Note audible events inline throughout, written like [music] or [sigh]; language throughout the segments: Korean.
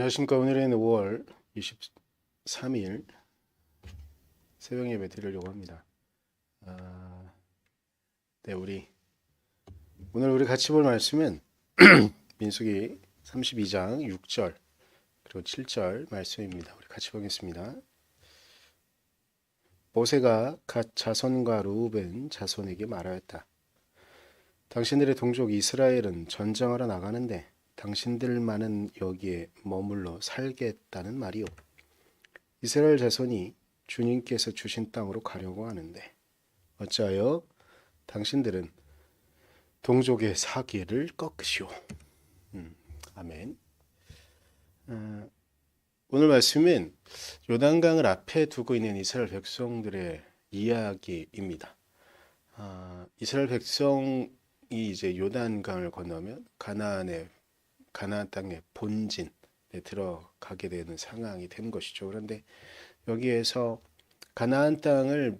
안녕하십니까. 오늘은 5월 23일 새벽 예배 드리려고 합니다. 아, 네, 우리 오늘 우리 같이 볼 말씀은 [clears throat] 민수기 32장 6절 그리고 7절 말씀입니다. 우리 같이 보겠습니다. 모세가 갓 자손과 루벤 자손에게 말하였다. 당신들의 동족 이스라엘은 전쟁하러 나가는데 당신들만은 여기에 머물러 살겠다는 말이요. 이스라엘 자손이 주님께서 주신 땅으로 가려고 하는데 어찌하여 당신들은 동족의 사기를 꺾으시오. 음, 아멘. 어, 오늘 말씀은 요단강을 앞에 두고 있는 이스라엘 백성들의 이야기입니다. 아, 이스라엘 백성이 이제 요단강을 건너면 가나안의 가나안 땅의 본진에 들어가게 되는 상황이 되는 것이죠. 그런데 여기에서 가나안 땅을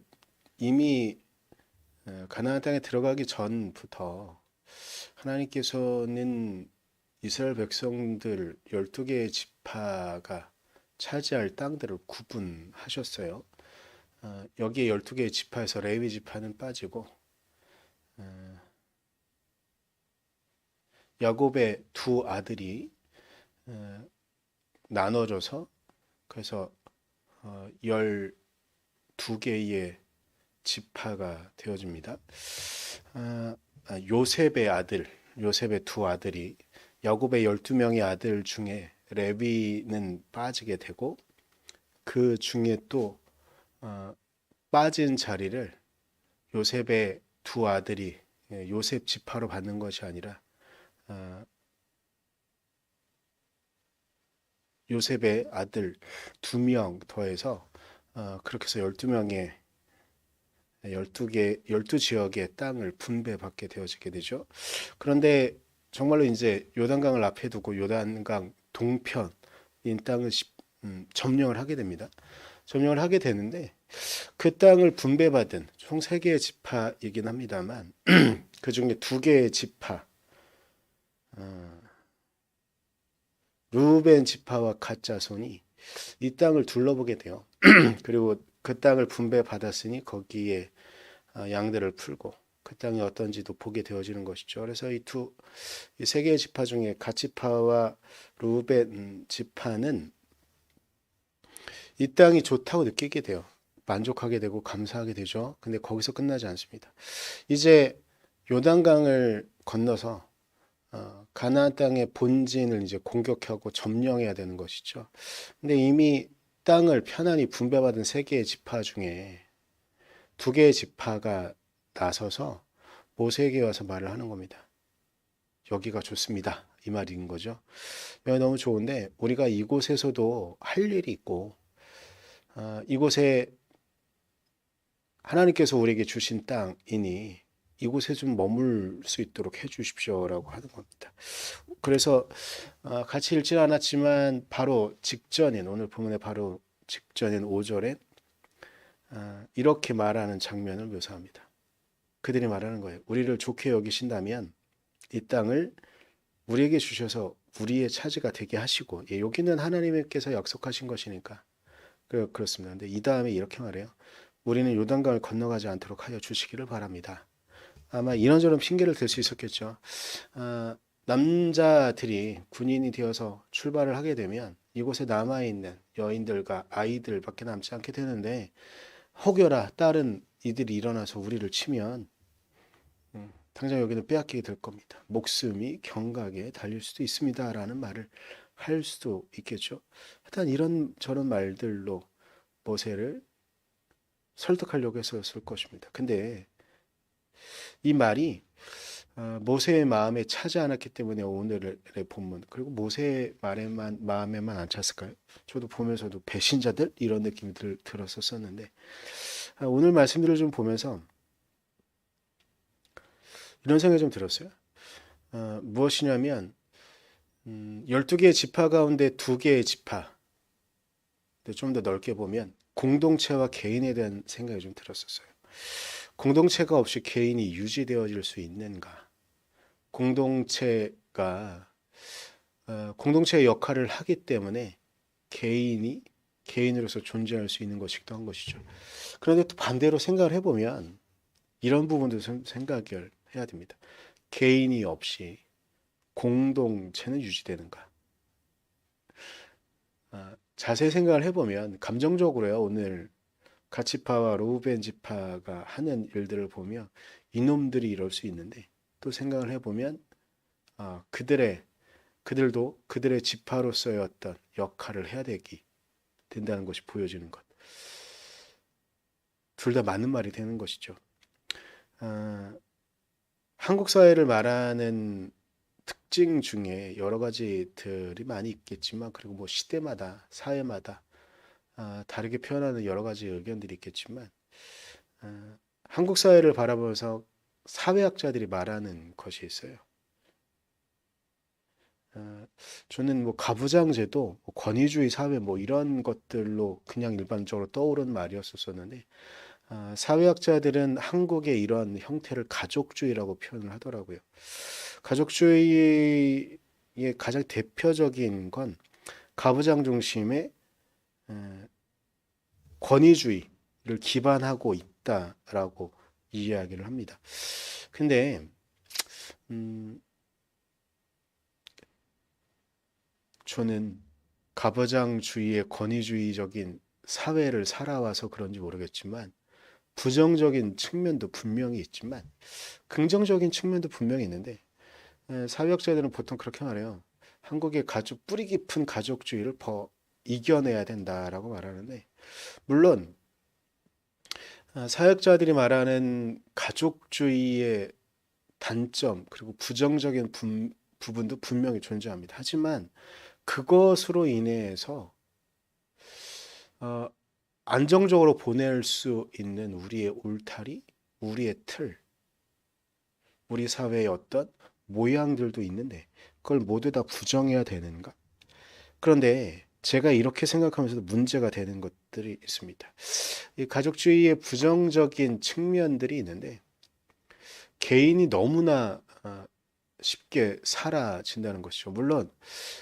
이미 어, 가나안 땅에 들어가기 전부터 하나님께서는 이스라엘 백성들 12개의 지파가 차지할 땅들을 구분하셨어요. 어, 여기에 12개의 지파에서 레위 지파는 빠지고 어, 야곱의 두 아들이 어, 나눠져서 그래서 어, 12개의 지파가 되어집니다. 아, 아, 요셉의 아들, 요셉의 두 아들이 야곱의 12명의 아들 중에 레위는 빠지게 되고 그 중에 또 어, 빠진 자리를 요셉의 두 아들이 예, 요셉 지파로 받는 것이 아니라 어, 요셉의 아들 두 명 더해서 어, 그렇게 해서 12명의 12개 12지역의 땅을 분배받게 되어지게 되죠. 그런데 정말로 이제 요단강을 앞에 두고 요단강 동편 인 땅을 음, 점령을 하게 됩니다. 점령을 하게 되는데 그 땅을 분배받은 총 세 개의 지파이긴 합니다만 [clears throat] 그 중에 두 개의 지파 어, 루벤 지파와 갓 자손이 이 땅을 둘러보게 돼요. [clears throat] 그리고 그 땅을 분배받았으니 거기에 어, 양들을 풀고 그 땅이 어떤지도 보게 되어지는 것이죠. 그래서 이 두 이 세 개의 지파 중에 갓 지파와 루벤 지파는 이 땅이 좋다고 느끼게 돼요. 만족하게 되고 감사하게 되죠. 근데 거기서 끝나지 않습니다. 이제 요단강을 건너서 어, 가나안 땅의 본진을 이제 공격하고 점령해야 되는 것이죠. 근데 이미 땅을 편안히 분배받은 세 개의 지파 중에 두 개의 지파가 나서서 모세에게 와서 말을 하는 겁니다. 여기가 좋습니다. 이 말인 거죠. 너무 좋은데 우리가 이곳에서도 할 일이 있고 어, 이곳에 하나님께서 우리에게 주신 땅이니 이곳에 좀 머물 수 있도록 해 주십시오라고 하는 겁니다. 그래서 어, 같이 읽지 않았지만 바로 직전인 오늘 본문의 바로 직전인 5절에 어, 이렇게 말하는 장면을 묘사합니다. 그들이 말하는 거예요. 우리를 좋게 여기신다면 이 땅을 우리에게 주셔서 우리의 차지가 되게 하시고 예, 여기는 하나님께서 약속하신 것이니까 그, 그렇습니다. 근데 이 다음에 이렇게 말해요. 우리는 요단강을 건너가지 않도록 하여 주시기를 바랍니다. 아마 이런저런 핑계를 댈 수 있었겠죠. 아, 남자들이 군인이 되어서 출발을 하게 되면 이곳에 남아있는 여인들과 아이들밖에 남지 않게 되는데 혹여나 다른 이들이 일어나서 우리를 치면 음, 당장 여기는 빼앗기게 될 겁니다. 목숨이 경각에 달릴 수도 있습니다 라는 말을 할 수도 있겠죠. 하여튼 이런 저런 말들로 모세를 설득하려고 했었을 것입니다. 근데 이 말이 어, 모세의 마음에 차지 않았기 때문에 오늘의 본문 그리고 모세의 말에만 마음에만 안 찼을까요? 저도 보면서도 배신자들 이런 느낌이 들, 들었었었는데 아, 오늘 말씀들을 좀 보면서 이런 생각이 좀 들었어요. 어, 무엇이냐면 음, 12개의 지파 가운데 2개의 지파 좀 더 넓게 보면 공동체와 개인에 대한 생각이 좀 들었었어요. 공동체가 없이 개인이 유지되어질 수 있는가? 공동체가 어, 공동체의 역할을 하기 때문에 개인이 개인으로서 존재할 수 있는 것이기도 한 것이죠. 그런데 또 반대로 생각을 해보면 이런 부분도 생- 생각을 해야 됩니다. 개인이 없이 공동체는 유지되는가? 아, 자세히 생각을 해보면 감정적으로요. 오늘 가치파와 로우벤 지파가 하는 일들을 보며 이놈들이 이럴 수 있는데 또 생각을 해보면 아, 그들의 그들도 그들의 지파로서의 어떤 역할을 해야 되기 된다는 것이 보여지는 것. 둘 다 맞는 말이 되는 것이죠. 아, 한국 사회를 말하는 특징 중에 여러 가지들이 많이 있겠지만 그리고 뭐 시대마다 사회마다 아, 다르게 표현하는 여러 가지 의견들이 있겠지만 아, 한국 사회를 바라보면서 사회학자들이 말하는 것이 있어요. 아, 저는 뭐 가부장제도, 뭐 권위주의 사회 뭐 이런 것들로 그냥 일반적으로 떠오르는 말이었었는데 아, 사회학자들은 한국의 이런 형태를 가족주의라고 표현을 하더라고요. 가족주의의 가장 대표적인 건 가부장 중심의 에, 권위주의를 기반하고 있다라고 이야기를 합니다. 근데 음, 저는 가부장주의의 권위주의적인 사회를 살아와서 그런지 모르겠지만 부정적인 측면도 분명히 있지만 긍정적인 측면도 분명히 있는데 에, 사회학자들은 보통 그렇게 말해요. 한국의 가족 뿌리 깊은 가족주의를 더 이겨내야 된다라고 말하는데 물론 아, 사역자들이 말하는 가족주의의 단점 그리고 부정적인 분- 부분도 분명히 존재합니다. 하지만 그것으로 인해서 어, 안정적으로 보낼 수 있는 우리의 울타리, 우리의 틀, 우리 사회의 어떤 모양들도 있는데 그걸 모두 다 부정해야 되는가? 그런데 제가 이렇게 생각하면서도 문제가 되는 것들이 있습니다. 이 가족주의의 부정적인 측면들이 있는데 개인이 너무나 아, 쉽게 사라진다는 것이죠. 물론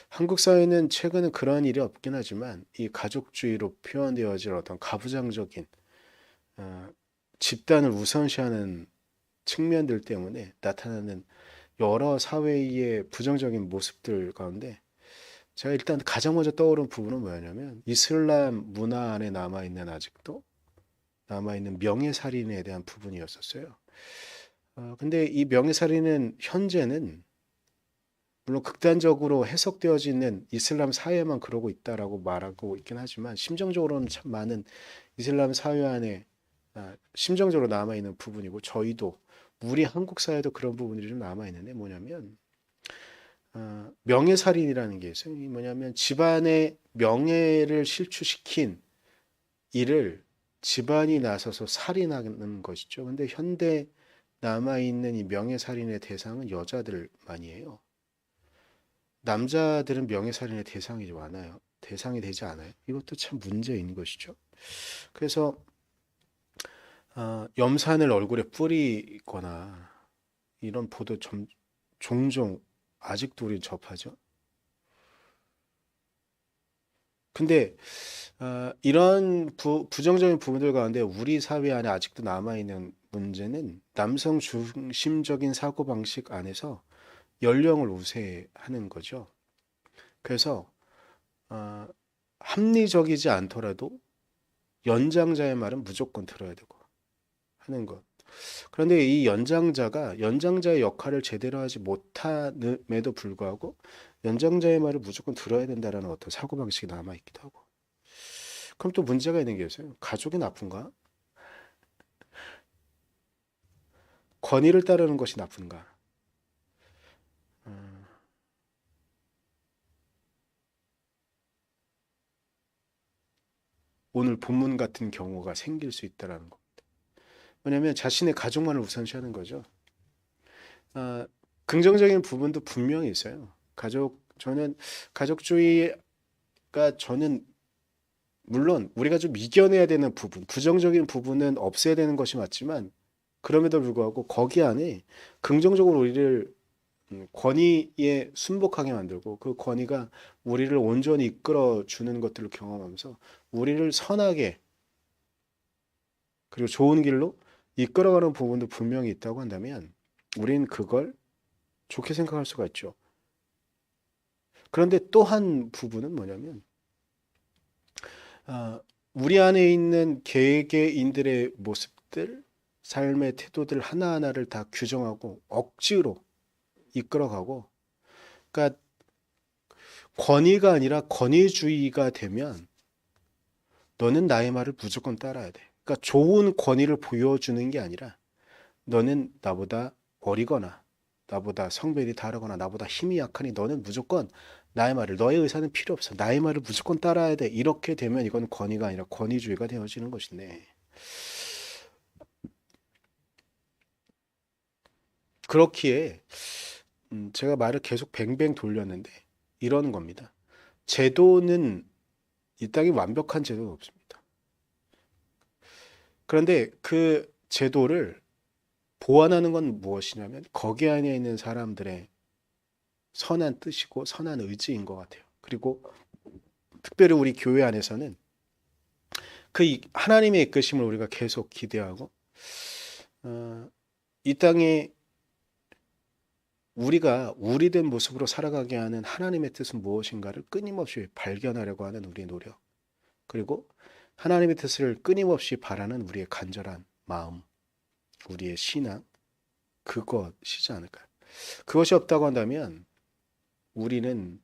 한국 사회는 최근에 그러한 일이 없긴 하지만 이 가족주의로 표현되어질 어떤 가부장적인 아, 집단을 우선시하는 측면들 때문에 나타나는 여러 사회의 부정적인 모습들 가운데 제가 일단 가장 먼저 떠오른 부분은 뭐냐면 이슬람 문화 안에 남아 있는 아직도 남아 있는 명예 살인에 대한 부분이었었어요. 어, 근데 이 명예 살인은 현재는 물론 극단적으로 해석되어지는 이슬람 사회만 그러고 있다라고 말하고 있긴 하지만 심정적으로는 참 많은 이슬람 사회 안에 아, 심정적으로 남아 있는 부분이고 저희도 우리 한국 사회도 그런 부분들이 좀 남아 있는데 뭐냐면 어, 명예살인이라는 게 있어요. 이 뭐냐면 집안의 명예를 실추시킨 일을 집안이 나서서 살인하는 것이죠. 근데 현대 남아 있는 이 명예살인의 대상은 여자들만이 에요. 남자들은 명예살인의 대상이 많아요. 대상이 되지 않아요. 이것도 참 문제인 것이죠. 그래서 어, 염산을 얼굴에 뿌리거나 이런 보도 좀, 종종 아직도 우린 접하죠. 근데 어, 이런 부, 부정적인 부분들 가운데 우리 사회 안에 아직도 남아있는 문제는 남성 중심적인 사고방식 안에서 연령을 우세하는 거죠. 그래서 어, 합리적이지 않더라도 연장자의 말은 무조건 들어야 되고 하는 것. 그런데 이 연장자가 연장자의 역할을 제대로 하지 못함에도 불구하고 연장자의 말을 무조건 들어야 된다라는 어떤 사고방식이 남아있기도 하고. 그럼 또 문제가 있는 게 있어요. 가족이 나쁜가? 권위를 따르는 것이 나쁜가? 음, 오늘 본문 같은 경우가 생길 수 있다라는 겁 왜냐하면 자신의 가족만을 우선시하는 거죠. 아, 긍정적인 부분도 분명히 있어요. 가족 저는 가족주의가 저는 물론 우리가 좀 이겨내야 되는 부분, 부정적인 부분은 없애야 되는 것이 맞지만 그럼에도 불구하고 거기 안에 긍정적으로 우리를 음, 권위에 순복하게 만들고 그 권위가 우리를 온전히 이끌어 주는 것들을 경험하면서 우리를 선하게 그리고 좋은 길로 이끌어가는 부분도 분명히 있다고 한다면 우리는 그걸 좋게 생각할 수가 있죠. 그런데 또 한 부분은 뭐냐면 아, 우리 안에 있는 개개인들의 모습들, 삶의 태도들 하나하나를 다 규정하고 억지로 이끌어가고, 그러니까 권위가 아니라 권위주의가 되면 너는 나의 말을 무조건 따라야 돼. 그러니까 좋은 권위를 보여주는 게 아니라 너는 나보다 어리거나 나보다 성별이 다르거나 나보다 힘이 약하니 너는 무조건 나의 말을 너의 의사는 필요 없어. 나의 말을 무조건 따라야 돼. 이렇게 되면 이건 권위가 아니라 권위주의가 되어지는 것이네. 그렇기에 음, 제가 말을 계속 뱅뱅 돌렸는데 이런 겁니다. 제도는 이 땅에 완벽한 제도는 없습니다. 그런데 그 제도를 보완하는 건 무엇이냐면 거기 안에 있는 사람들의 선한 뜻이고 선한 의지인 것 같아요. 그리고 특별히 우리 교회 안에서는 그 이- 하나님의 이끄심을 우리가 계속 기대하고 어, 이 땅에 우리가 우리된 모습으로 살아가게 하는 하나님의 뜻은 무엇인가를 끊임없이 발견하려고 하는 우리의 노력 그리고 하나님의 뜻을 끊임없이 바라는 우리의 간절한 마음 우리의 신앙 그것이지 않을까요? 그것이 없다고 한다면 우리는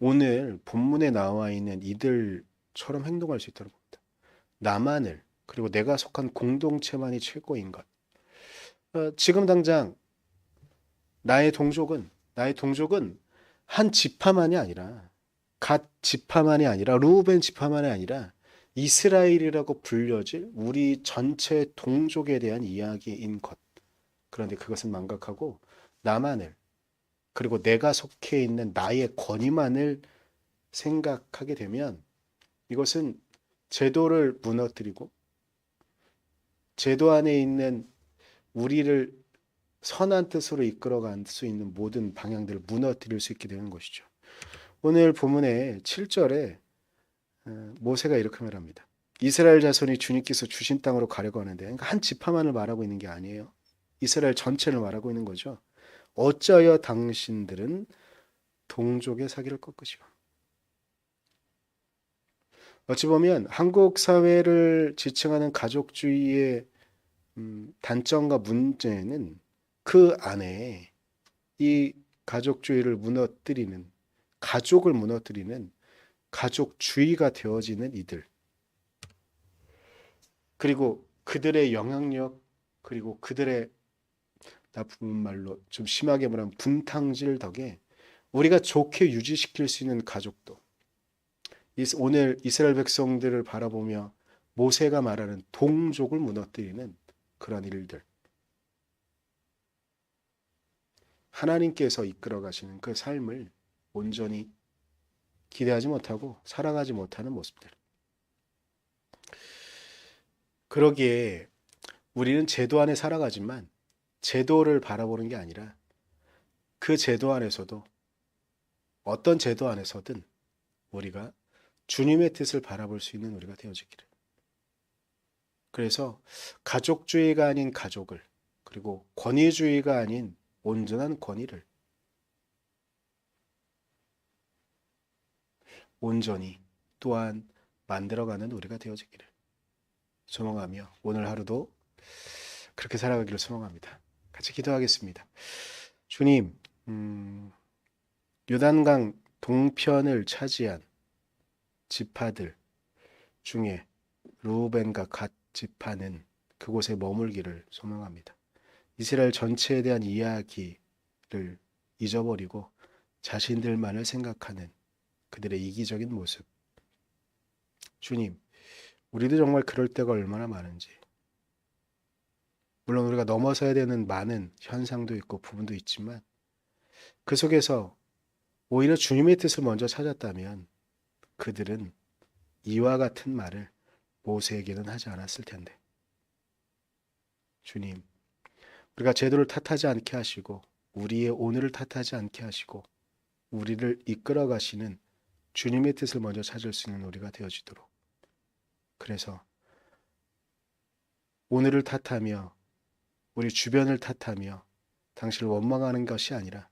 오늘 본문에 나와 있는 이들처럼 행동할 수 있다는 겁니다. 나만을 그리고 내가 속한 공동체만이 최고인 것. 어, 지금 당장 나의 동족은 나의 동족은 한 지파만이 아니라 갓 지파만이 아니라 루벤 지파만이 아니라 이스라엘이라고 불려질 우리 전체 동족에 대한 이야기인 것. 그런데 그것은 망각하고 나만을 그리고 내가 속해 있는 나의 권위만을 생각하게 되면 이것은 제도를 무너뜨리고 제도 안에 있는 우리를 선한 뜻으로 이끌어갈 수 있는 모든 방향들을 무너뜨릴 수 있게 되는 것이죠. 오늘 본문의 7절에 어, 모세가 이렇게 말합니다. 이스라엘 자손이 주님께서 주신 땅으로 가려고 하는데 그러니까 한 지파만을 말하고 있는 게 아니에요. 이스라엘 전체를 말하고 있는 거죠. 어찌하여 당신들은 동족의 사기를 꺾으시오. 어찌 보면 한국 사회를 지칭하는 가족주의의 음, 단점과 문제는 그 안에 이 가족주의를 무너뜨리는 가족을 무너뜨리는 가족주의가 되어지는 이들. 그리고 그들의 영향력 그리고 그들의 나쁜 말로 좀 심하게 말하면 분탕질 덕에 우리가 좋게 유지시킬 수 있는 가족도. 오늘 이스라엘 백성들을 바라보며 모세가 말하는 동족을 무너뜨리는 그런 일들. 하나님께서 이끌어 가시는 그 삶을 온전히 기대하지 못하고 살아가지 못하는 모습들 그러기에 우리는 제도 안에 살아가지만 제도를 바라보는 게 아니라 그 제도 안에서도 어떤 제도 안에서든 우리가 주님의 뜻을 바라볼 수 있는 우리가 되어지기를. 그래서 가족주의가 아닌 가족을 그리고 권위주의가 아닌 온전한 권위를 온전히 또한 만들어가는 우리가 되어지기를 소망하며 오늘 하루도 그렇게 살아가기를 소망합니다. 같이 기도하겠습니다. 주님, 음, 요단강 동편을 차지한 지파들 중에 루벤과 갓 지파는 그곳에 머물기를 소망합니다. 이스라엘 전체에 대한 이야기를 잊어버리고 자신들만을 생각하는 그들의 이기적인 모습. 주님, 우리도 정말 그럴 때가 얼마나 많은지. 물론 우리가 넘어서야 되는 많은 현상도 있고 부분도 있지만 그 속에서 오히려 주님의 뜻을 먼저 찾았다면 그들은 이와 같은 말을 모세에게는 하지 않았을 텐데. 주님, 우리가 제도를 탓하지 않게 하시고 우리의 오늘을 탓하지 않게 하시고 우리를 이끌어 가시는 주님의 뜻을 먼저 찾을 수 있는 우리가 되어지도록. 그래서 오늘을 탓하며 우리 주변을 탓하며 당신을 원망하는 것이 아니라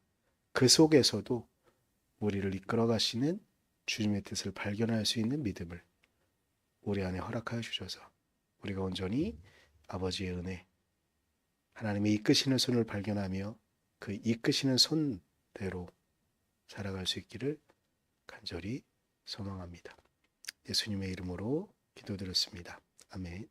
그 속에서도 우리를 이끌어 가시는 주님의 뜻을 발견할 수 있는 믿음을 우리 안에 허락하여 주셔서 우리가 온전히 아버지의 은혜, 하나님의 이끄시는 손을 발견하며 그 이끄시는 손대로 살아갈 수 있기를 간절히 소망합니다. 예수님의 이름으로 기도드렸습니다. 아멘.